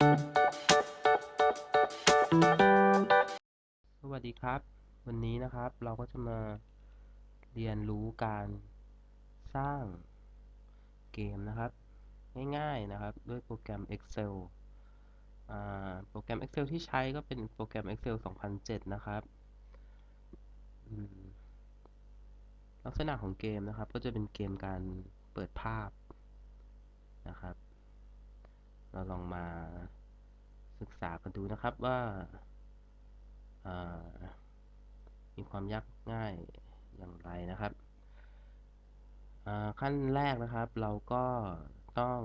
สวัสดีครับ วันนี้นะครับเราก็จะมาเรียนรู้การสร้างเกมนะครับ ง่ายๆนะครับด้วยโปรแกรม Excel โปรแกรม Excel ที่ใช้ก็เป็นโปรแกรม Excel 2007 นะครับ ลักษณะของเกมนะครับ ก็จะเป็นเกมการเปิดภาพนะครับ เราลองมาศึกษากันดูนะครับว่าามีความยากง่ายอย่างไรนะครับ ขั้นแรกนะครับเราก็ต้อง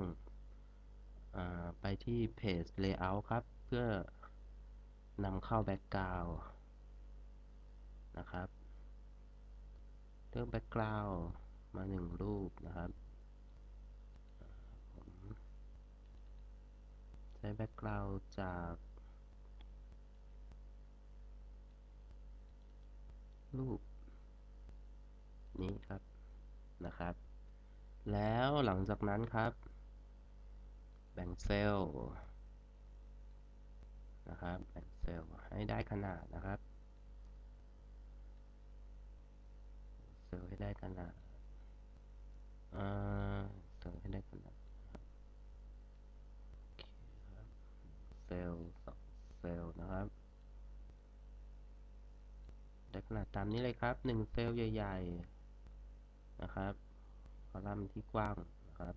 อไปที่เพจ Layout ครับ เพื่อนำเข้า Background นะครับ เลือก Background มาหนึ่งรูปนะครับผม ใช้ Background จากรูป นี้ครับนะครับ แล้วหลังจากนั้นครับ แบ่งเซลล์นะครับ แบ่งเซลล์ให้ได้ขนาดนะครับ เซลล์ให้ได้ขนาด อ่า เซลล์ให้ได้ขนาดนะครับโอเคครับเซ ลล์เซลล์นะครับได้ขนาดตามนี้เลยครับหนึ่งเซลล์ใหญ่ ๆ นะครับ คอลัมน์ที่กว้างนะครับ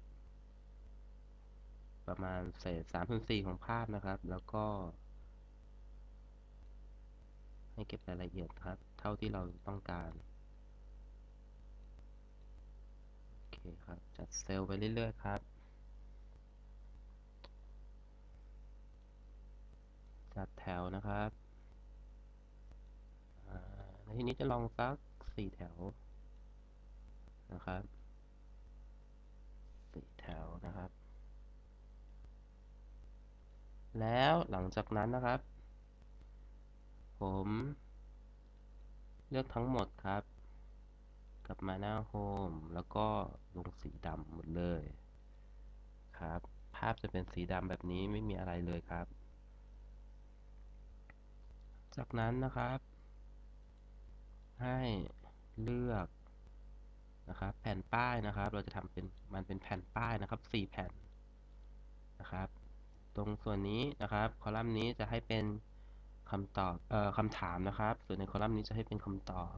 ประมาณเศษสามส่วนสี่ของภาพนะครับ แล้วก็ ให้เก็บรายละเอียดครับ เท่าที่เราต้องการโอเคครับ จัดเซลล์ไปเรื่อย ๆ ครับ จัดแถวนะครับในที่นี้จะลองสักสี่แถวนะครับสี่แถวนะครับ แล้วหลังจากนั้นนะครับ ผม เลือกทั้งหมดครับ กลับมาหน้าโฮมแล้วก็ลงสีดำหมดเลยครับ ภาพจะเป็นสีดำแบบนี้ไม่มีอะไรเลยครับ จากนั้นนะครับ ให้เลือกนะครับ แผ่นป้ายนะครับ เราจะทำเป็นมันเป็นแผ่นป้ายนะครับสี่แผ่นนะครับ ตรงส่วนนี้นะครับ คอลัมน์นี้จะให้เป็นคำตอบเอ่อคำถามนะครับ ส่วนในคอลัมน์นี้จะให้เป็นคำตอบ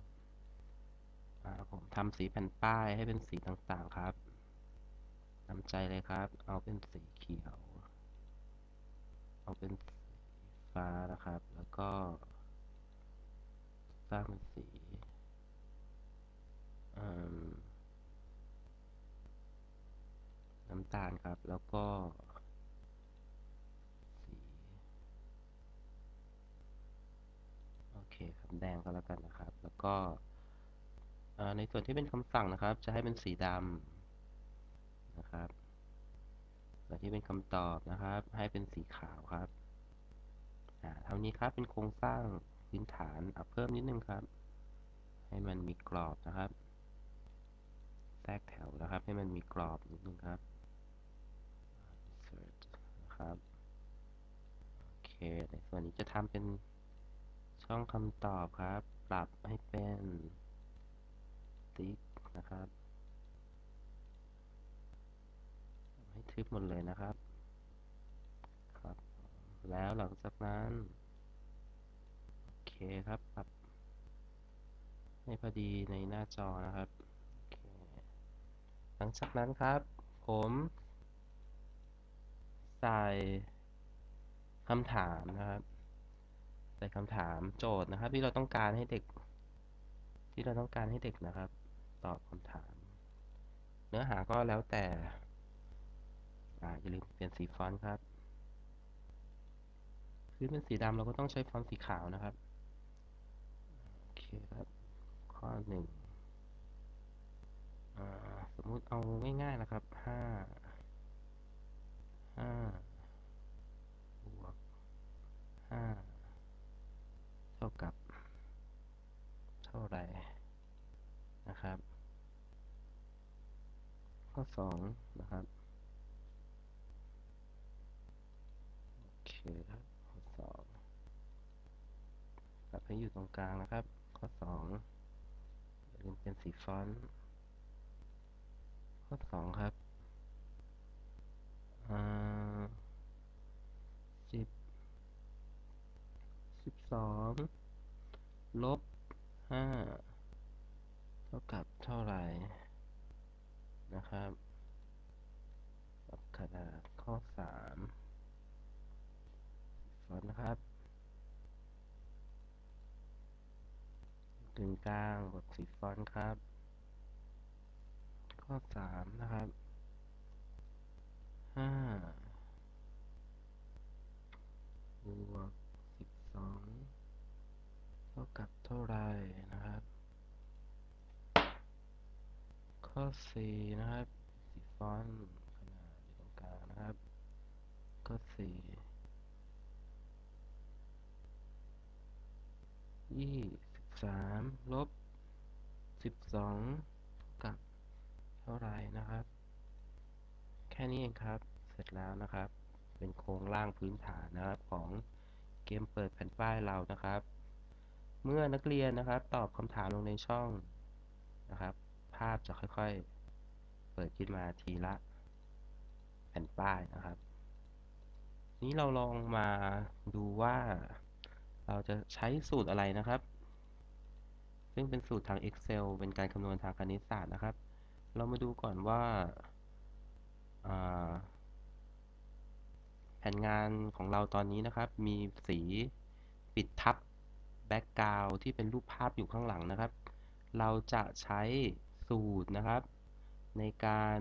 ผมทำสีแผ่นป้ายให้เป็นสีต่างๆครับนำใจเลยครับ เอาเป็นสีเขียว เอาเป็นสีฟ้านะครับ แล้วก็ สร้างเป็นสีน้ำตาลครับ แล้วก็สีโอเคครับแดงก็แล้วกันนะครับ แล้วก็ในส่วนที่เป็นคำสั่งนะครับ จะให้เป็นสีดำนะครับส่วนที่เป็นคำตอบนะครับ ให้เป็นสีขาวครับเท่านี้ครับเป็นโครงสร้าง พื้นฐานเอาเพิ่มนิดนึงครับ ให้มันมีกรอบนะครับแทรกแถวนะครับ ให้มันมีกรอบนิดนึงครับ insert นะครับโอเคในส่วนนี้จะทำเป็นช่องคำตอบครับ ปรับให้เป็นติ๊กนะครับ ให้ทึบหมดเลยนะครับครับ แล้วหลังจากนั้น คครับปรับให้พอดีในหน้าจอนะครับหลังจากนั้นครับ ผมใส่คำถามนะครับ ใส่คำถามโจทย์นะครับ ที่เราต้องการให้เด็ก ที่เราต้องการให้เด็กนะครับ ตอบคำถาม เนื้อหาก็แล้วแต่อ่าอย่าลืมเปลี่ยนสีฟอนต์ครับพื้นเป็นสีดำเราก็ต้องใช้ฟอนต์สีขาวนะครับ โอเคครับ ข้อ หนึ่งสมมุติเอาง่ายๆนะครับห้าห้าบวกห้าเท่ากับ เท่าไหร่นะครับ ข้อสองนะครับ โอครับข้อสองปรับให้อยู่ตรงกลางนะครับ ข้อสอง เป็นสีฟอนต์ข้อสองครับอ่าสิบสิบสองลบห้าเท่ากับเท่าไหร่นะครับปรับขนาดข้อสามฟอนต์นะครับ กึ่งกลางบทสีฟอนต์ครับ ข้อสามนะครับห้าบวกสิบสองเท่ากับเท่าไรนะครับ ข้อสี่นะครับ สีฟอนต์ขนาดอยู่ตรงกลางนะครับ ข้อสี่ยี่ สามลบสิบสองกับเท่าไรนะครับ แค่นี้เองครับ เสร็จแล้วนะครับ เป็นโครงร่างพื้นฐานนะครับของเกมเปิดแผ่นป้ายเรานะครับ เมื่อนักเรียนนะครับ ตอบคำถามลงในช่องนะครับ ภาพจะค่อยๆ เปิดขึ้นมาทีละแผ่นป้ายนะครับ นี้เราลองมาดูว่าเราจะใช้สูตรอะไรนะครับ ซึ่งเป็นสูตรทาง Excel เป็นการคำนวณทางคณิตศาสตร์นะครับ เรามาดูก่อนว่าาแผนงานของเราตอนนี้นะครับ มีสีปิดทับแบ็กกราวที่เป็นรูปภาพอยู่ข้างหลังนะครับ เราจะใช้สูตรนะครับ ในการ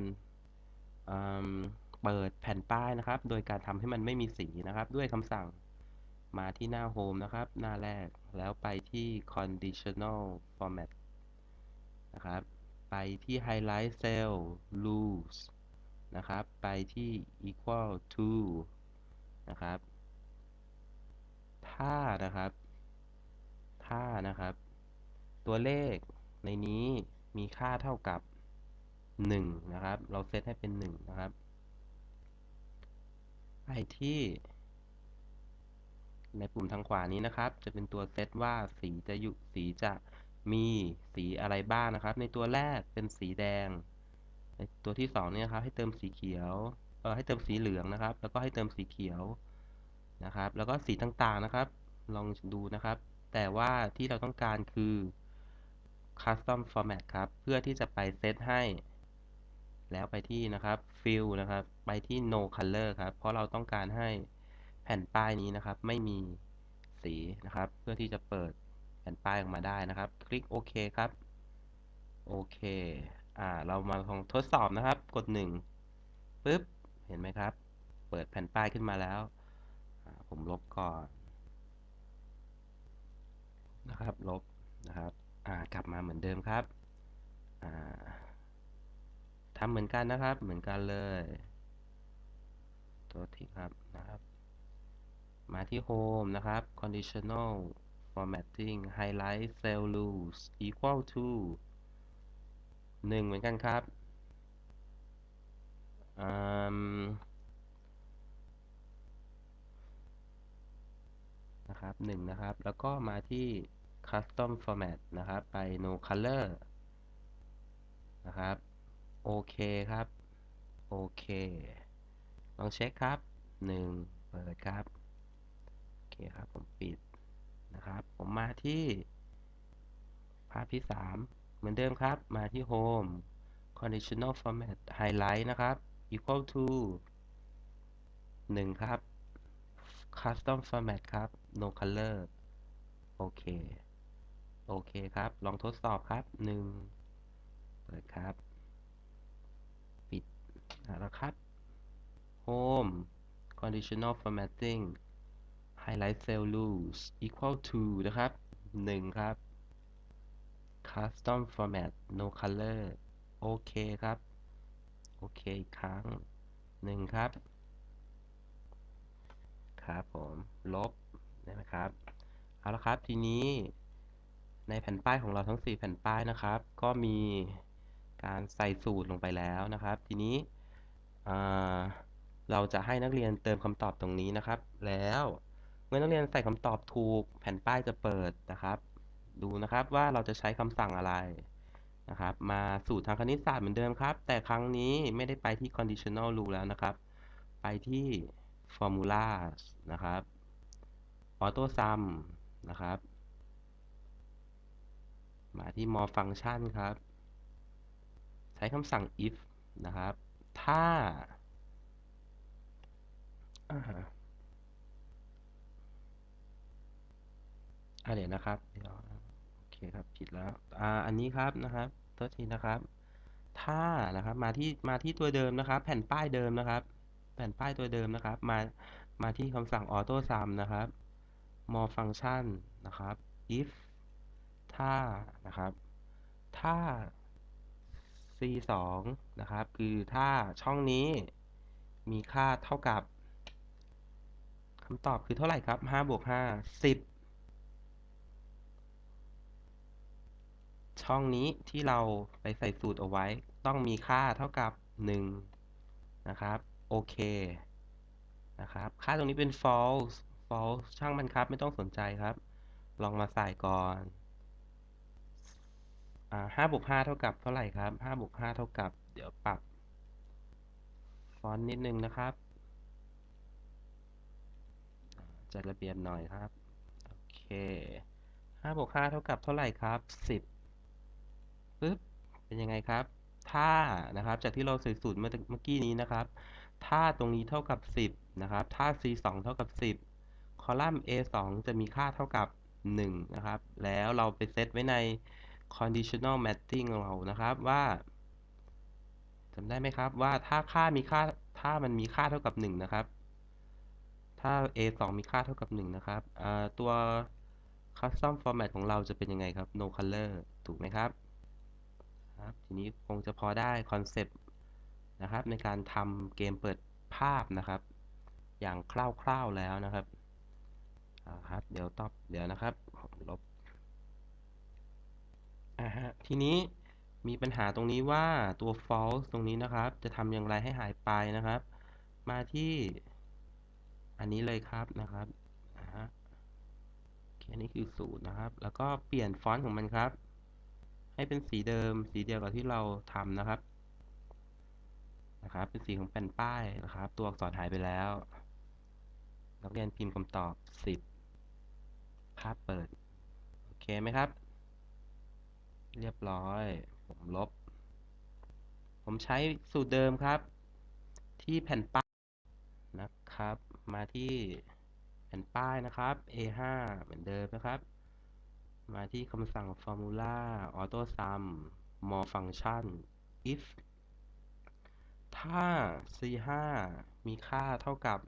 เปิดแผ่นป้ายนะครับ โดยการทำให้มันไม่มีสีนะครับ ด้วยคำสั่งมาที่หน้า Home นะครับ หน้าแรก แล้วไปที่ conditional format นะครับ ไปที่ highlight cell rules นะครับ ไปที่ equal to นะครับ ถ้านะครับ ถ้านะครับ ตัวเลขในนี้มีค่าเท่ากับ 1 นะครับ เราเซตให้เป็น 1 นะครับ ไปที่ ในปุ่มทางขวานี้นะครับ จะเป็นตัวเซตว่าสีจะอยู่สีจะมีสีอะไรบ้างนะครับ ในตัวแรกเป็นสีแดง ในตัวที่2เนี่ยครับให้เติมสีเขียวเออให้เติมสีเหลืองนะครับ แล้วก็ให้เติมสีเขียวนะครับ แล้วก็สีต่างๆนะครับ ลองดูนะครับ แต่ว่าที่เราต้องการคือ custom format ครับ เพื่อที่จะไปเซตให้ แล้วไปที่นะครับ fill นะครับ ไปที่ no color ครับ เพราะเราต้องการให้ แผ่นป้ายนี้นะครับ ไม่มีสีนะครับ เพื่อที่จะเปิดแผ่นป้ายออกมาได้นะครับ คลิกโอเคครับโอเคอ่าเรามาลองทดสอบนะครับ กด1ปึ๊บเห็นไหมครับ เปิดแผ่นป้ายขึ้นมาแล้วผมลบก่อนนะครับ ลบนะครับอ่ากลับมาเหมือนเดิมครับอ่าทำเหมือนกันนะครับ เหมือนกันเลย ตัวทีครับนะครับ มาที่ Home นะครับ Conditional Formatting Highlight Cell Rules Equal to 1 เหมือนกันครับ นะครับ1นะครับ แล้วก็มาที่ Custom Format นะครับ ไป No Color นะครับ โอเคครับ โอเค ลองเช็คครับ 1 เปิดครับ เคครับผมปิดนะครับ ผมมาที่ภาพที่ 3 เหมือนเดิมครับ มาที่ Home Conditional Format Highlight นะครับ Equal to 1 ครับ Custom Format ครับ No Color โอเค โอเคครับ ลองทดสอบครับ 1 เปิดครับ ปิดแล้วครับ Home Conditional Formatting Highlight Cell Rules Equal to นะครับ 1 ครับ Custom Format No Color โอเคครับ โอเคอีกครั้ง 1 ครับ ครับผม ลบนะครับ เอาละครับ ทีนี้ในแผ่นป้ายของเราทั้ง 4 แผ่นป้ายนะครับ ก็มีการใส่สูตรลงไปแล้วนะครับ ทีนี้เราจะให้นักเรียนเติมคำตอบตรงนี้นะครับ แล้ว เมื่อนักเรียนใส่คำตอบถูกแผ่นป้ายจะเปิดนะครับ ดูนะครับว่าเราจะใช้คำสั่งอะไรนะครับ มาสูตรทางคณิตศาสตร์เหมือนเดิมครับ แต่ครั้งนี้ไม่ได้ไปที่ conditional rule แล้วนะครับ ไปที่ formula นะครับ auto sum นะครับ มาที่ more function ครับ ใช้คำสั่ง if นะครับ ถ้า อ่าอ่เดี๋ยวนะครับเดี๋ยวโอเคครับผิดแล้วอ่าอันนี้ครับนะครับโทษทีนะครับ ถ้านะครับมาที่มาที่ตัวเดิมนะครับ แผ่นป้ายเดิมนะครับ แผ่นป้ายตัวเดิมนะครับ มามาที่คำสั่ง auto sum นะครับ more function นะครับ if ถ้านะครับ ถ้า c 2 นะครับ คือถ้าช่องนี้มีค่าเท่ากับคำตอบคือเท่าไหร่ครับ5บวก5 10 ช่องนี้ที่เราไปใส่สูตรเอาไว้ ต้องมีค่าเท่ากับ 1 นะครับโอเคนะครับ ค่าตรงนี้เป็น false false ช่างมันครับ ไม่ต้องสนใจครับ ลองมาใส่ก่อนอ่าห้าบวกห้าเท่ากับเท่าไหร่ครับห้าบวกห้าเท่ากับ เดี๋ยวปรับ ฟอนต์นิดนึงนะครับ จัดระเบียบหน่อยครับ โอเคห้าบวกห้าเท่ากับเท่าไหร่ครับสิบ ปึ๊บเป็นยังไงครับ ถ้านะครับจากที่เราใส่สูตรเมื่อเมื่อกี้นี้นะครับ ถ้าตรงนี้เท่ากับ 10นะครับ ถ้า c 2เท่ากับ 10 คอลัมน์ a 2จะมีค่าเท่ากับ 1 นะครับ แล้วเราไปเซตไว้ใน conditional matching เรานะครับว่าจำได้ไหมครับว่าถ้าค่ามีค่าถ้ามันมีค่าเท่ากับ 1 นะครับ ถ้า a 2มีค่าเท่ากับ 1 นะครับตัว custom format ของเราจะเป็นยังไงครับ no color ถูกไหมครับ ครับ ทีนี้คงจะพอได้คอนเซปต์นะครับ ในการทำเกมเปิดภาพนะครับ อย่างคร่าวๆแล้วนะครับครับ เดี๋ยวตอบเดี๋ยวนะครับลบอ่าฮะทีนี้มีปัญหาตรงนี้ว่าตัว false ตรงนี้นะครับ จะทำอย่างไรให้หายไปนะครับ มาที่อันนี้เลยครับนะครับอ่าฮะแค่นี้คือศูนย์นะครับ แล้วก็เปลี่ยนฟอนต์ของมันครับ ให้เป็นสีเดิม สีเดียวกับที่เราทำนะครับ นะครับ เป็นสีของแผ่นป้ายนะครับ ตัวอักษรหายไปแล้ว นักเรียนพิมพ์คำตอบ 10 ภาพเปิด โอเคไหมครับ เรียบร้อย ผมลบ ผมใช้สูตรเดิมครับ ที่แผ่นป้ายนะครับ มาที่แผ่นป้ายนะครับ A5 เหมือนเดิมนะครับ มาที่คำสั่ง formula auto sum more function if ถ้า c5 มีค่าเท่ากับ